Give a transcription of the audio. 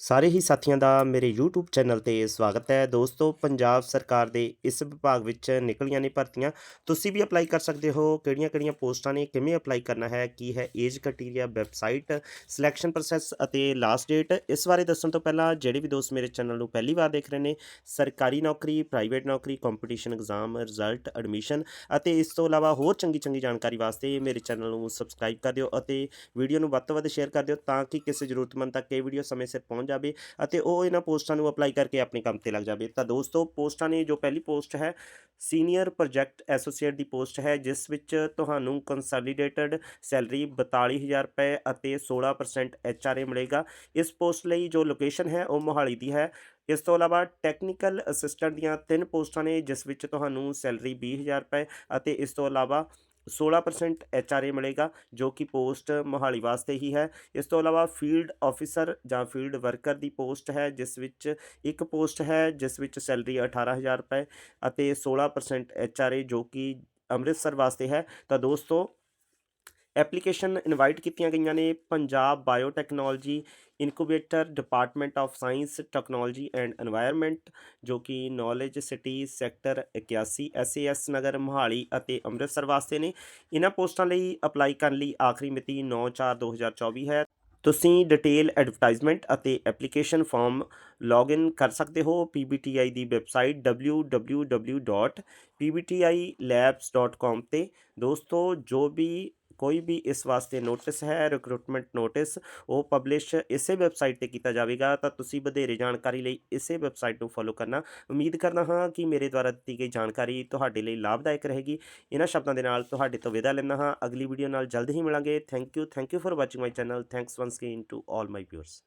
ਸਾਰੇ ਹੀ ਸਾਥੀਆਂ ਦਾ ਮੇਰੇ YouTube ਚੈਨਲ ਤੇ ਸਵਾਗਤ ਹੈ। ਦੋਸਤੋ, ਪੰਜਾਬ ਸਰਕਾਰ ਦੇ ਇਸ ਵਿਭਾਗ ਵਿੱਚ ਨਿਕਲੀਆਂ ਨੇ ਭਰਤੀਆਂ। ਤੁਸੀਂ ਵੀ ਅਪਲਾਈ ਕਰ ਸਕਦੇ ਹੋ। ਕਿਹੜੀਆਂ-ਕਿਹੜੀਆਂ ਪੋਸਟਾਂ ਨੇ? ਕਿਵੇਂ ਅਪਲਾਈ ਕਰਨਾ ਹੈ? ਕੀ ਹੈ age criteria, website, selection process ਅਤੇ ਲਾਸਟ ਡੇਟ? ਇਸ ਬਾਰੇ ਦੱਸਣ ਤੋਂ ਪਹਿਲਾਂ ਜਿਹੜੇ ਵੀ ਦੋਸਤ ਮੇਰੇ ਚੈਨਲ ਨੂੰ ਪਹਿਲੀ ਵਾਰ ਦੇਖ ਰਹੇ ਨੇ, ਸਰਕਾਰੀ ਨੌਕਰੀ, ਪ੍ਰਾਈਵੇਟ ਨੌਕਰੀ ਕੰਪੀਟੀਸ਼ਨ ਐਗਜ਼ਾਮ ਰਿਜ਼ਲਟ ਐਡਮਿਸ਼ਨ ਅਤੇ ਇਸ ਤੋਂ ਇਲਾਵਾ ਹੋਰ ਚੰਗੀ-ਚੰਗੀ ਜਾਣਕਾਰੀ ਵਾਸਤੇ ਮੇਰੇ ਚੈਨਲ ਨੂੰ ਸਬਸਕ੍ਰਾਈਬ ਕਰ ਦਿਓ ਅਤੇ ਵੀਡੀਓ ਨੂੰ ਵੱਧ ਤੋਂ ਵੱਧ ਸ਼ੇਅਰ ਕਰ ਦਿਓ ਤਾਂ ਕਿ ਕਿਸੇ ਜ਼ਰੂਰਤਮੰਦ ਤੱਕ ਇਹ ਵੀਡੀਓ ਸਮੇਂ ਸਿਰ ਪਹੁੰਚ ਜਾਵੇ ਅਤੇ ਉਹ ਇਹਨਾਂ ਪੋਸਟਾਂ ਨੂੰ ਅਪਲਾਈ ਕਰਕੇ ਆਪਣੇ ਕੰਮ ਤੇ ਲੱਗ ਜਾਵੇ। ਤਾਂ ਦੋਸਤੋ, ਪੋਸਟਾਂ ਨੇ ਜੋ ਪਹਿਲੀ ਪੋਸਟ ਹੈ, ਸੀਨੀਅਰ ਪ੍ਰੋਜੈਕਟ ਐਸੋਸੀਏਟ ਦੀ ਪੋਸਟ ਹੈ, ਜਿਸ ਵਿੱਚ ਤੁਹਾਨੂੰ ਕੰਸੋਲੀਡੇਟਡ ਸੈਲਰੀ 42000 ਰੁਪਏ ਅਤੇ 16% ਐਚਆਰਏ ਮਿਲੇਗਾ। ਇਸ ਪੋਸਟ ਲਈ ਜੋ ਲੋਕੇਸ਼ਨ ਹੈ, ਉਹ ਮੋਹਾਲੀ ਦੀ ਹੈ। ਇਸ ਤੋਂ ਇਲਾਵਾ ਟੈਕਨੀਕਲ ਅਸਿਸਟੈਂਟ ਦੀਆਂ ਤਿੰਨ ਪੋਸਟਾਂ ਨੇ, ਜਿਸ ਵਿੱਚ ਤੁਹਾਨੂੰ ਸੈਲਰੀ 20000 ਰੁਪਏ ਅਤੇ ਇਸ ਤੋਂ ਇਲਾਵਾ 16% ਐਚਆਰਏ ਮਿਲੇਗਾ, ਜੋ ਕਿ ਪੋਸਟ ਮੋਹਾਲੀ ਵਾਸਤੇ ਹੀ ਹੈ। ਇਸ ਤੋਂ ਇਲਾਵਾ ਫੀਲਡ ਆਫੀਸਰ ਜਾਂ ਫੀਲਡ ਵਰਕਰ ਦੀ ਪੋਸਟ ਹੈ, ਜਿਸ ਵਿੱਚ ਇੱਕ ਪੋਸਟ ਹੈ, ਜਿਸ ਵਿੱਚ ਸੈਲਰੀ 18000 ਰੁਪਏ ਅਤੇ 16% ਐਚਆਰਏ ਜੋ ਕਿ ਅੰਮ੍ਰਿਤਸਰ ਵਾਸਤੇ ਹੈ। ਤਾਂ ਦੋਸਤੋ ਐਪਲੀਕੇਸ਼ਨ ਇਨਵਾਈਟ ਕੀਤੀਆਂ ਗਈਆਂ ਨੇ Punjab biotechnology incubator, department of science, technology and environment ਜੋ ਕਿ knowledge city sector 81 SAS Nagar, Mohali ਅਤੇ ਅੰਮ੍ਰਿਤਸਰ ਵਾਸਤੇ ਨੇ। ਇਹਨਾਂ ਪੋਸਟਾਂ ਲਈ ਅਪਲਾਈ ਕਰਨ ਲਈ ਆਖਰੀ ਮਿਤੀ 9/4/2024 ਹੈ। ਤੁਸੀਂ ਡਿਟੇਲ ਐਡਵਰਟਾਈਜ਼ਮੈਂਟ ਅਤੇ ਐਪਲੀਕੇਸ਼ਨ ਫਾਰਮ ਲੌਗਇਨ ਕਰ ਸਕਦੇ ਹੋ PBTI ਦੀ ਵੈਬਸਾਈਟ www.pbtilabs.com ਤੇ। ਦੋਸਤੋ, ਜੋ ਵੀ ਕੋਈ ਵੀ ਇਸ ਵਾਸਤੇ ਨੋਟਿਸ ਹੈ ਰਿਕਰੂਟਮੈਂਟ ਨੋਟਿਸ ਉਹ ਪਬਲਿਸ਼ ਇਸੇ ਵੈਬਸਾਈਟ ਤੇ ਕੀਤਾ ਜਾਵੇਗਾ, ਤਾਂ ਤੁਸੀਂ ਵਧੇਰੇ ਜਾਣਕਾਰੀ ਲਈ ਇਸੇ ਵੈਬਸਾਈਟ ਨੂੰ ਫੋਲੋ ਕਰਨਾ। ਉਮੀਦ ਕਰਦਾ ਹਾਂ ਕਿ ਮੇਰੇ ਦੁਆਰਾ ਦਿੱਤੀ ਗਈ ਜਾਣਕਾਰੀ ਤੁਹਾਡੇ ਲਈ ਲਾਭਦਾਇਕ ਰਹੇਗੀ। ਇਹਨਾਂ ਸ਼ਬਦਾਂ ਦੇ ਨਾਲ ਤੁਹਾਡੇ ਤੋਂ ਵਿਦਾ ਲੈਂਦਾ ਹਾਂ। ਅਗਲੀ ਵੀਡੀਓ ਨਾਲ ਜਲਦ ਹੀ ਮਿਲਾਂਗੇ। Thank you thank you for watching my channel thanks once again to all my viewers